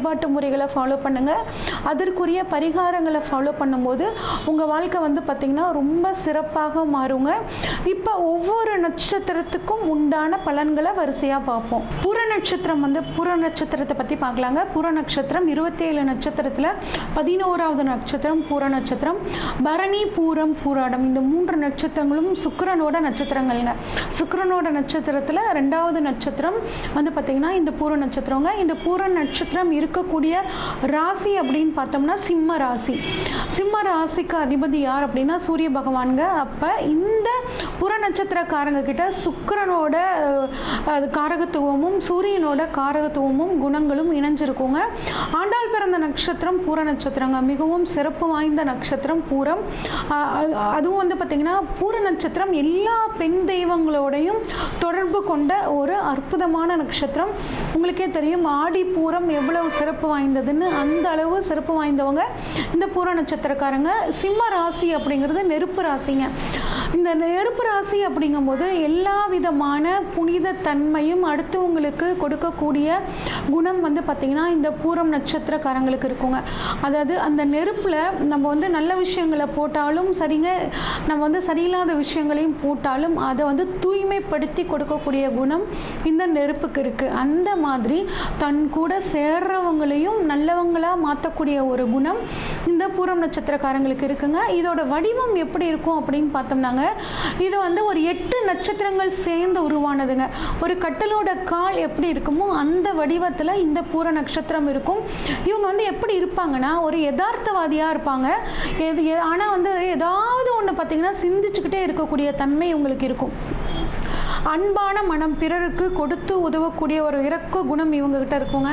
வழிபாட்டு முறைகளை ஃபாலோ பண்ணுங்கள் அதற்குரிய பரிகாரங்களை ஃபாலோ பண்ணும்போது உங்கள் வாழ்க்கை வந்து பார்த்திங்கன்னா ரொம்ப சிறப்பாக மாறுங்க. இப்போ ஒவ்வொரு நட்சத்திரத்துக்கும் உண்டான பலன்களை வரிசையாக பார்ப்போம். புற நட்சத்திரம் வந்து புற நட்சத்திரத்தை பற்றி பார்க்கலாங்க. புற நட்சத்திரம் இருபத்தேழு நட்சத்திரத்தில் பதினோராவது நட்சத்திரம் பூர நட்சத்திரம் பரணி பூரம் பூராடம். இந்த மூன்று நட்சத்திரங்களும் சுக்கரனோட நட்சத்திரங்கள்ங்க. சுக்கரனோட நட்சத்திரத்தில் ரெண்டாவது நட்சத்திரம் வந்து பார்த்திங்கன்னா இந்த பூர நட்சத்திரங்க. இந்த பூர நட்சத்திரம் இருக்கக்கூடிய ராசி அப்படின்னு பார்த்தோம்னா சிம்ம ராசி. சிம்ம ராசிக்கு அதிபதி யார் அப்படின்னா சூரிய பகவான்க அப்போ இந்த புற நட்சத்திரக்காரங்க கிட்ட சுக்கரனோட அது காரகத்துவமும் சூரியனோட காரகத்துவமும் குணங்களும் இணைஞ்சிருக்குங்க. ஆண்டாள் பிறந்த நட்சத்திரம் பூர நட்சத்திரங்க. மிகவும் சிறப்பு வாய்ந்த நட்சத்திரம் பூரம். அது- அதுவும் வந்து பார்த்திங்கன்னா பூர நட்சத்திரம் எல்லா பெண் தெய்வங்களோடையும் தொடர்பு கொண்ட ஒரு அற்புதமான நட்சத்திரம். உங்களுக்கே தெரியும் ஆடி பூரம் எவ்வளவு சிறப்பு வாய்ந்ததுன்னு அந்த அளவு சிறப்பு வாய்ந்தவங்க இந்த பூர நட்சத்திரக்காரங்க. சிம்ம ராசி அப்படிங்கிறது நெருப்பு ராசிங்க. இந்த நெருப்பு ராசி அப்படிங்கும்போது எல்லா விதமான புனித தன்மையும் அடுத்தவங்களுக்கு கொடுக்கக்கூடிய குணம் வந்து பார்த்திங்கன்னா இந்த பூரம் நட்சத்திரக்காரங்களுக்கு இருக்குங்க. அதாவது அந்த நெருப்பில் நம்ம வந்து நல்ல விஷயங்களை போட்டாலும் சரிங்க நம்ம வந்து சரியில்லாத விஷயங்களையும் போட்டாலும் அதை வந்து தூய்மைப்படுத்தி கொடுக்கக்கூடிய குணம் இந்த நெருப்புக்கு இருக்குது அந்த மாதிரி தன் கூட சேர்றவங்களையும் நல்லவங்களாக மாற்றக்கூடிய ஒரு குணம் இந்த பூரம் நட்சத்திரக்காரங்களுக்கு இருக்குங்க. இதோட வடிவம் எப்படி இருக்கும் அப்படின்னு பார்த்தோம்னாங்க. இது வந்து ஒரு எட்டு நட்சத்திரங்கள் சேர்ந்து உருவானதுங்க. ஒரு கட்டலோட கால் எப்படி இருக்குமோ அந்த வடிவத்தில் இந்த பூர நட்சத்திரம் இருக்கும். இவங்க வந்து எப்படி இருப்பாங்கன்னா ஒரு யதார்த்தவாதியாக இருப்பாங்க. எது ஆனால் வந்து ஏதாவது ஒன்று பார்த்தீங்கன்னா சிந்திச்சுக்கிட்டே இருக்கக்கூடிய தன்மை இவங்களுக்கு இருக்கும். அன்பான மனம் பிறருக்கு கொடுத்து உதவக்கூடிய ஒரு இறக்க குணம் இவங்ககிட்ட இருக்குங்க.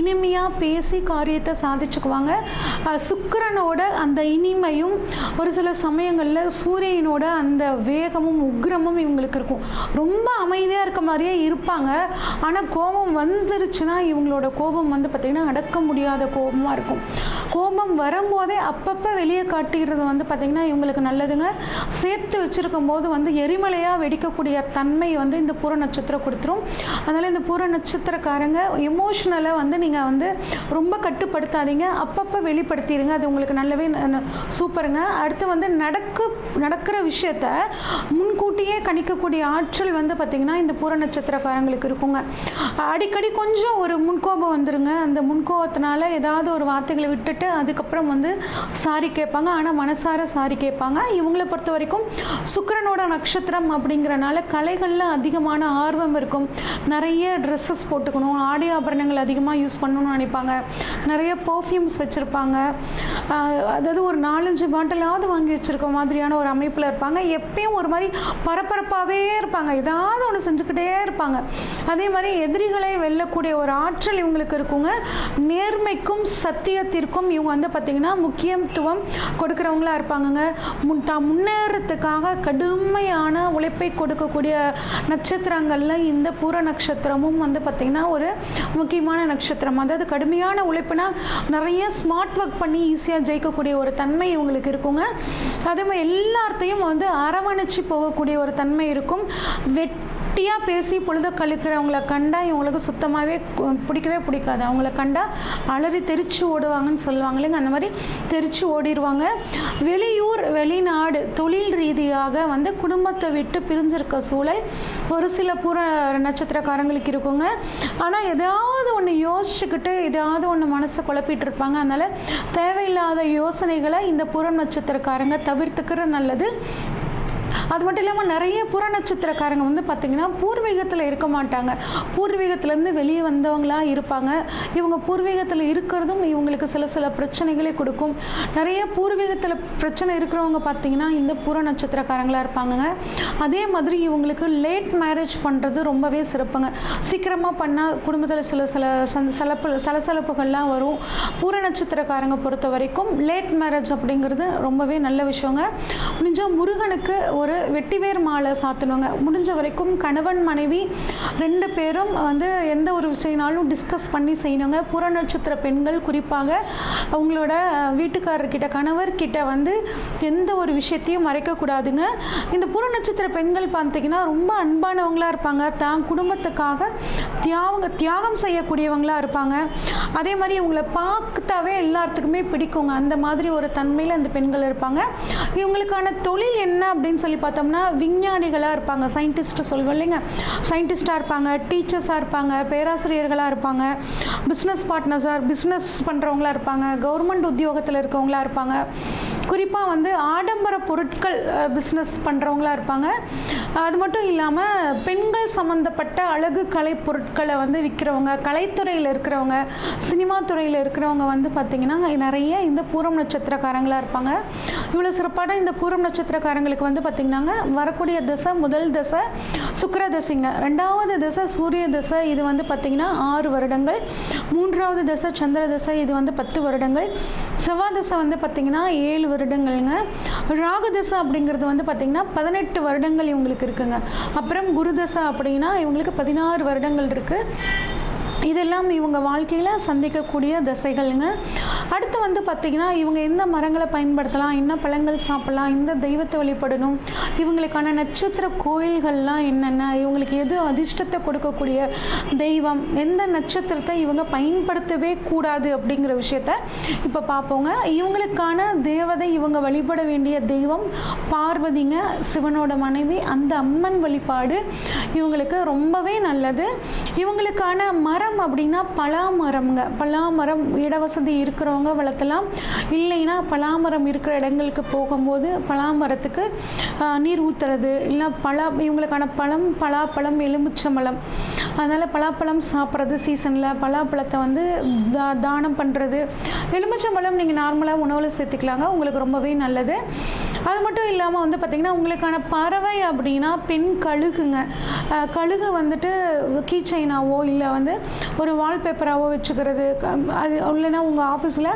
இனிமையாக பேசி காரியத்தை சாதிச்சுக்குவாங்க. சுக்கரனோட சுக்கிரனோட அந்த இனிமையும் ஒரு சில சமயங்களில் சூரியனோட அந்த வேகமும் உக்கிரமும் இவங்களுக்கு இருக்கும். ரொம்ப அமைதியாக இருக்க மாதிரியே இருப்பாங்க. ஆனால் கோபம் வந்துருச்சுன்னா இவங்களோட கோபம் வந்து பார்த்திங்கன்னா அடக்க முடியாத கோபமாக இருக்கும். கோபம் வரும்போதே அப்பப்போ வெளியே காட்டுகிறது வந்து பார்த்திங்கன்னா இவங்களுக்கு நல்லதுங்க. சேர்த்து வச்சுருக்கும் போது வந்து எரிமலையாக வெடிக்கக்கூடிய தன்மை வந்து இந்த பூர நட்சத்திரம் கொடுத்துரும். அதனால் இந்த பூர நட்சத்திரக்காரங்க எமோஷ்னலாக வந்து நீங்கள் வந்து ரொம்ப கட்டுப்படுத்தாதீங்க. அப்பப்போ வெளிப்படுத்திடுங்க. அது உங்களுக்கு நல்லாவே சூப்பருங்க. அடுத்து வந்து நடக்க நடக்கிற விஷயத்த முன்கூட்டியே கணிக்கக்கூடிய ஆற்றல் வந்து பார்த்திங்கன்னா இந்த பூர நட்சத்திரக்காரங்களுக்கு இருக்குங்க. அடிக்கடி கொஞ்சம் ஒரு முன்கோபம் வந்துருங்க. அந்த முன்கோபத்தினால ஏதாவது ஒரு வார்த்தைகளை விட்டுட்டு அதுக்கப்புறம் வந்து சாரி கேட்பாங்க. ஆனால் மனசார சாரி கேட்பாங்க. இவங்களை பொறுத்த வரைக்கும் சுக்கரனோட நட்சத்திரம் அப்படிங்கிறனால கலைகளில் அதிகமான ஆர்வம் இருக்கும். நிறைய ட்ரெஸ்ஸஸ் போட்டுக்கணும். ஆடை ஆபரணங்கள் அதிகமாக யூஸ் பண்ணணும்னு நினைப்பாங்க. நிறைய பர்ஃப்யூம்ஸ் வச்சுருப்பாங்க. அதாவது ஒரு நாலஞ்சு பாட்டிலாவது வாங்கி வச்சுருக்க மாதிரியான ஒரு அமைப்பில் இருப்பாங்க. எப்பயும் ஒரு மாதிரி பரபரப்பாகவே இருப்பாங்க? ஏதாவது ஒன்று செஞ்சுக்கிட்டே இருப்பாங்க. அதே மாதிரி எதிரிகளை வெல்லக்கூடிய ஒரு ஆற்றல் இவங்களுக்கு இருக்குங்க. நேர்மைக்கும் சத்தியத்திற்கும் இவங்க வந்து பார்த்திங்கன்னா முக்கியத்துவம் கொடுக்குறவங்களா இருப்பாங்கங்க. முன் தான் முன்னேறத்துக்காக கடுமையான உழைப்பை கொடுக்கக்கூடிய நட்சத்திரங்களில் இந்த பூர நட்சத்திரமும் வந்து பார்த்திங்கன்னா ஒரு முக்கியமான நட்சத்திரம். அதாவது கடுமையான உழைப்புனா நிறைய ஸ்மார்ட் ஒர்க் பண்ணி ஈஸியாக ஜெயிக்கக்கூடிய ஒரு தன்மை இவங்களுக்கு இருக்குங்க. அதே மாதிரி எல்லாத்தையும் வந்து அரவணை அரவணைச்சு போகக்கூடிய ஒரு தன்மை இருக்கும். வெட்டியாக பேசி பொழுத கழிக்கிறவங்கள கண்டா இவங்களுக்கு சுத்தமாகவே பிடிக்கவே பிடிக்காது. அவங்கள கண்டா அலறி தெரிச்சு ஓடுவாங்கன்னு சொல்லுவாங்க இல்லைங்க? அந்த மாதிரி தெரிச்சு ஓடிடுவாங்க வெளியூர் வெளிநாடு தொழில் ரீதியாக வந்து குடும்பத்தை விட்டு பிரிஞ்சிருக்க சூழல் ஒரு சில புற நட்சத்திரக்காரங்களுக்கு இருக்குங்க. ஆனால் ஏதாவது ஒன்று யோசிச்சுக்கிட்டு ஏதாவது ஒன்று மனசை குழப்பிட்டு இருப்பாங்க. அதனால் தேவையில்லாத யோசனைகளை இந்த புற நட்சத்திரக்காரங்க தவிர்த்துக்கிற நல்லது. அது மட்டும் இல்லாமல் நிறைய புற நட்சத்திரக்காரங்க வந்து பார்த்திங்கன்னா பூர்வீகத்தில் இருக்க மாட்டாங்க. பூர்வீகத்துலேருந்து வெளியே வந்தவங்களா இருப்பாங்க. இவங்க பூர்வீகத்தில் இருக்கிறதும் இவங்களுக்கு சில சில பிரச்சனைகளை கொடுக்கும். நிறைய பூர்வீகத்தில் பிரச்சனை இருக்கிறவங்க பார்த்திங்கன்னா இந்த புற நட்சத்திரக்காரங்களாக இருப்பாங்க அதே மாதிரி இவங்களுக்கு லேட் மேரேஜ் பண்ணுறது ரொம்பவே சிறப்புங்க. சீக்கிரமாக பண்ணால் குடும்பத்தில் சில சில சலப்பு சலசலப்புகள்லாம் வரும். பூர நட்சத்திரக்காரங்க பொறுத்த வரைக்கும் லேட் மேரேஜ் அப்படிங்கிறது ரொம்பவே நல்ல விஷயங்க. முடிஞ்சால் முருகனுக்கு ஒரு வெட்டிவேர் மாலை சாத்தணுங்க. முடிஞ்ச வரைக்கும் கணவன் மனைவி ரெண்டு பேரும் வந்து எந்த ஒரு விஷயம்னாலும் டிஸ்கஸ் பண்ணி செய்யணுங்க. புற நட்சத்திர பெண்கள் குறிப்பாக அவங்களோட வீட்டுக்காரர்கிட்ட கணவர்கிட்ட வந்து எந்த ஒரு விஷயத்தையும் மறைக்கக்கூடாதுங்க இந்த புற நட்சத்திர பெண்கள் பார்த்தீங்கன்னா ரொம்ப அன்பானவங்களாக இருப்பாங்க. தான் குடும்பத்துக்காக தியாக தியாகம் செய்யக்கூடியவங்களாக இருப்பாங்க. அதே மாதிரி இவங்களை பார்த்தாவே எல்லாத்துக்குமே பிடிக்குங்க. அந்த மாதிரி ஒரு தன்மையில் அந்த பெண்கள் இருப்பாங்க. இவங்களுக்கான தொழில் என்ன அப்படின்னு சொல்லி பார்த்தோம்னா விஞ்ஞானிகளாக இருப்பாங்க. சயின்டிஸ்ட்டு சொல்லுவோம் இல்லைங்க. சயின்டிஸ்ட்டாக இருப்பாங்க டீச்சர்ஸாக இருப்பாங்க பேராசிரியர்களாக இருப்பாங்க பிஸ்னஸ் பார்ட்னர்ஸாக பிஸ்னஸ் பண்ணுறவங்களா இருப்பாங்க கவர்மெண்ட் உத்தியோகத்தில் இருக்கவங்களா இருப்பாங்க. குறிப்பாக வந்து ஆடம்பர பொருட்கள் பிஸ்னஸ் பண்ணுறவங்களா இருப்பாங்க. அது மட்டும் இல்லாமல் பெண்கள் சம்மந்தப்பட்ட அழகு கலை பொருட்களை வந்து விற்கிறவங்க கலைத்துறையில் இருக்கிறவங்க சினிமா துறையில் இருக்கிறவங்க வந்து பார்த்திங்கன்னா நிறைய இந்த பூரம் நட்சத்திரக்காரங்களாக இருப்பாங்க. இவ்வளோ சிறப்பான இந்த பூரம் நட்சத்திரக்காரங்களுக்கு வந்து பார்த்திங்கன்னாங்க வரக்கூடிய திசை முதல் திசை சுக்கர திசைங்க. ரெண்டாவது திசை சூரிய திசை இது வந்து பார்த்திங்கன்னா ஆறு வருடங்கள். மூன்றாவது திசை சந்திர திசை இது வந்து பத்து வருடங்கள். செவ்வாய் திசை வந்து பார்த்திங்கன்னா ஏழு வருடங்கள்ங்க. ராகு திசை அப்படிங்கிறது வந்து பார்த்திங்கன்னா பதினெட்டு வருடங்கள் இவங்களுக்கு இருக்குங்க. அப்புறம் குரு திசை அப்படின்னா இவங்களுக்கு பதினாறு வருடங்கள் இருக்குது இதெல்லாம் இவங்க வாழ்க்கையில் சந்திக்கக்கூடிய தசைகள்ங்க. அடுத்து வந்து பார்த்திங்கன்னா இவங்க எந்த மரங்களை பயன்படுத்தலாம் என்ன பழங்கள் சாப்பிடலாம் எந்த தெய்வத்தை வழிபடணும் இவங்களுக்கான நட்சத்திர கோயில்கள்லாம் என்னென்ன இவங்களுக்கு எது அதிர்ஷ்டத்தை கொடுக்கக்கூடிய தெய்வம் எந்த நட்சத்திரத்தை இவங்க பயன்படுத்தவே கூடாது அப்படிங்கிற விஷயத்த இப்போ பார்ப்போங்க. இவங்களுக்கான தேவதை இவங்க வழிபட வேண்டிய தெய்வம் பார்வதிங்க சிவனோட மனைவி அந்த அம்மன் வழிபாடு இவங்களுக்கு ரொம்பவே நல்லது. இவங்களுக்கான மரம் அப்படின்னா பலாமரம்ங்க. பலாமரம் இடவசதி இருக்கிறவங்க வளர்த்தலாம். இல்லைன்னா பலாமரம் இருக்கிற இடங்களுக்கு போகும்போது பலாமரத்துக்கு நீர் ஊற்றுறது இல்லை பலா இவங்களுக்கான பழம் பலாப்பழம் எலுமிச்சம்பழம். அதனால் பலாப்பழம் சாப்பிட்றது சீசனில் பலாப்பழத்தை வந்து தா தானம் பண்ணுறது எலுமிச்சம்பழம் நீங்கள் நார்மலாக உணவில் சேர்த்துக்கலாங்க. உங்களுக்கு ரொம்பவே நல்லது. அது மட்டும் இல்லாமல் வந்து பார்த்திங்கன்னா உங்களுக்கான பறவை அப்படின்னா பெண் கழுகுங்க. கழுகு வந்துட்டு கீச்சைனாவோ இல்லை வந்து ஒரு வால்பேப்பராகவோ வச்சுக்கிறது அது இல்லைன்னா உங்கள் ஆஃபீஸில்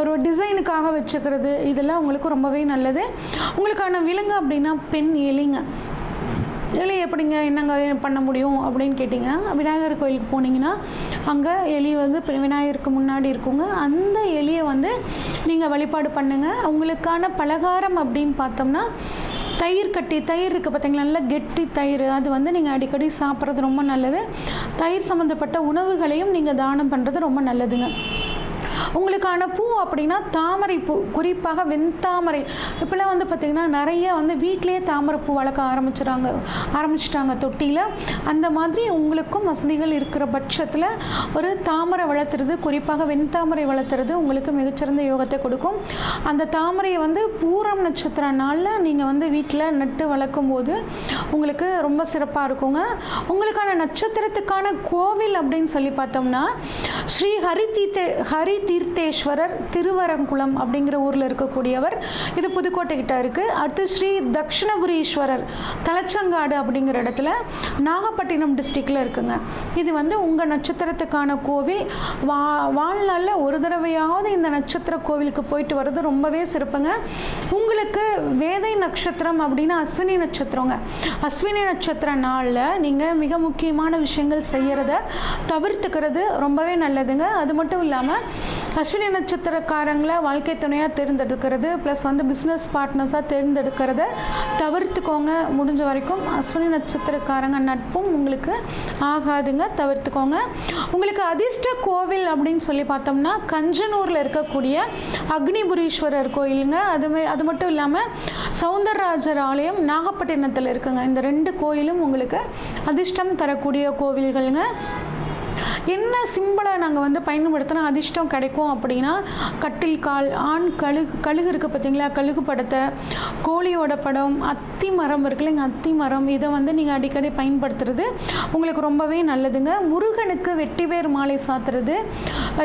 ஒரு டிசைனுக்காக வச்சுக்கிறது இதெல்லாம் உங்களுக்கு ரொம்பவே நல்லது. உங்களுக்கான விலங்கு அப்படின்னா பெண் எலிங்க. எலி எப்படிங்க என்னங்க பண்ண முடியும் அப்படின்னு கேட்டிங்கன்னா விநாயகர் கோயிலுக்கு போனீங்கன்னா அங்கே எலி வந்து விநாயகருக்கு முன்னாடி இருக்குங்க. அந்த எலியை வந்து நீங்கள் வழிபாடு பண்ணுங்கள் அவங்களுக்கான பலகாரம் அப்படின்னு பார்த்தோம்னா தயிர் கட்டி தயிர் இருக்குது பார்த்தீங்களா நல்ல கெட்டி தயிர். அது வந்து நீங்கள் அடிக்கடி சாப்பிட்றது ரொம்ப நல்லது. தயிர் சம்மந்தப்பட்ட உணவுகளையும் நீங்கள் தானம் பண்ணுறது ரொம்ப நல்லதுங்க. உங்களுக்கான பூ அப்படின்னா தாமரை பூ குறிப்பாக வெண்தாமரை. இப்போலாம் வந்து பார்த்திங்கன்னா நிறைய வந்து வீட்டிலேயே தாமரை பூ வளர்க்க ஆரம்பிச்சிட்டாங்க ஆரம்பிச்சிட்டாங்க தொட்டியில். அந்த மாதிரி உங்களுக்கும் வசதிகள் இருக்கிற பட்சத்தில் ஒரு தாமரை வளர்த்துறது குறிப்பாக வெண்தாமரை வளர்த்துறது உங்களுக்கு மிகச்சிறந்த யோகத்தை கொடுக்கும். அந்த தாமரையை வந்து பூரம் நட்சத்திர நாளில் நீங்கள் வந்து வீட்டில் நட்டு வளர்க்கும் போது உங்களுக்கு ரொம்ப சிறப்பாக இருக்குங்க. உங்களுக்கான நட்சத்திரத்துக்கான கோவில் அப்படின்னு சொல்லி பார்த்தோம்னா ஸ்ரீ ஹரி தீர்த்த ஹரி தீர்த்தேஸ்வரர் திருவரங்குளம் அப்படிங்கிற ஊரில் இருக்கக்கூடியவர். இது புதுக்கோட்டை கிட்ட இருக்குது அடுத்து ஸ்ரீ தக்ஷணபுரீஸ்வரர் தலச்சங்காடு அப்படிங்கிற இடத்துல நாகப்பட்டினம் டிஸ்ட்ரிக்டில் இருக்குங்க. இது வந்து உங்கள் நட்சத்திரத்துக்கான கோவில். வா வாழ்நாளில் ஒரு தடவையாவது இந்த நட்சத்திர கோவிலுக்கு போயிட்டு வர்றது ரொம்பவே சிறப்புங்க. உங்களுக்கு வேதை நட்சத்திரம் அப்படின்னா அஸ்வினி நட்சத்திரங்க. அஸ்வினி நட்சத்திர நாளில் நீங்கள் மிக முக்கியமான விஷயங்கள் செய்கிறத தவிர்த்துக்கிறது ரொம்பவே நல்லதுங்க. அது மட்டும் இல்லாமல் அஸ்வினி நட்சத்திரக்காரங்களை வாழ்க்கை துணையாக தேர்ந்தெடுக்கிறது. ப்ளஸ் வந்து பிஸ்னஸ் பார்ட்னர்ஸாக தேர்ந்தெடுக்கிறத தவிர்த்துக்கோங்க. முடிஞ்ச வரைக்கும் அஸ்வினி நட்சத்திரக்காரங்க நட்பும் உங்களுக்கு ஆகாதுங்க. தவிர்த்துக்கோங்க. உங்களுக்கு அதிர்ஷ்ட கோவில் அப்படின்னு சொல்லி பார்த்தோம்னா கஞ்சனூரில் இருக்கக்கூடிய அக்னிபுரீஸ்வரர் கோயிலுங்க. அதுமே அது மட்டும் இல்லாமல் சவுந்தரராஜர் ஆலயம் நாகப்பட்டினத்தில் இருக்குங்க. இந்த ரெண்டு கோயிலும் உங்களுக்கு அதிர்ஷ்டம் தரக்கூடிய கோவில்களுங்க. என்ன சிம்பிளை நாங்கள் வந்து பயன்படுத்தினா அதிர்ஷ்டம் கிடைக்கும் அப்படின்னா கட்டில் கால் ஆண் கழுகு கழுகு இருக்குது பார்த்தீங்களா கழுகு படத்தை கோழியோட படம் அத்தி மரம் இருக்குல்லைங்க அத்தி மரம். இதை வந்து நீங்கள் அடிக்கடி பயன்படுத்துறது உங்களுக்கு ரொம்பவே நல்லதுங்க. முருகனுக்கு வெட்டிவேர் மாலை சாத்துறது.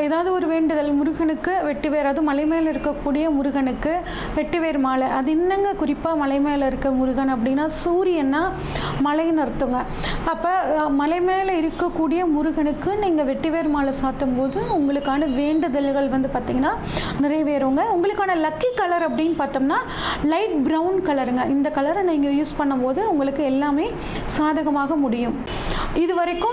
ஏதாவது ஒரு வேண்டுதல் முருகனுக்கு வெட்டிவேர் அதுவும் மலை மேலே இருக்கக்கூடிய முருகனுக்கு வெட்டிவேர் மாலை. அது என்னங்க குறிப்பாக மலை மேலே இருக்க முருகன் அப்படின்னா சூரியன்னா மலைன்னு அர்த்தங்க. அப்போ மலை மேலே இருக்கக்கூடிய முருகனுக்கு நீங்கள் வெட்டிவேர் மாலை சாத்தும் போது உங்களுக்கான வேண்டுதல்கள் வந்து பார்த்தீங்கன்னா நிறைவேறுங்க. உங்களுக்கான லக்கி கலர் அப்படின்னு பார்த்தோம்னா லைட் ப்ரௌன் கலருங்க இந்த கலரை நீங்கள் யூஸ் பண்ணும்போது உங்களுக்கு எல்லாமே சாதகமாக முடியும். இது வரைக்கும்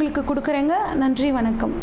உங்களுக்கு கொடுக்குறேங்க. நன்றி வணக்கம்.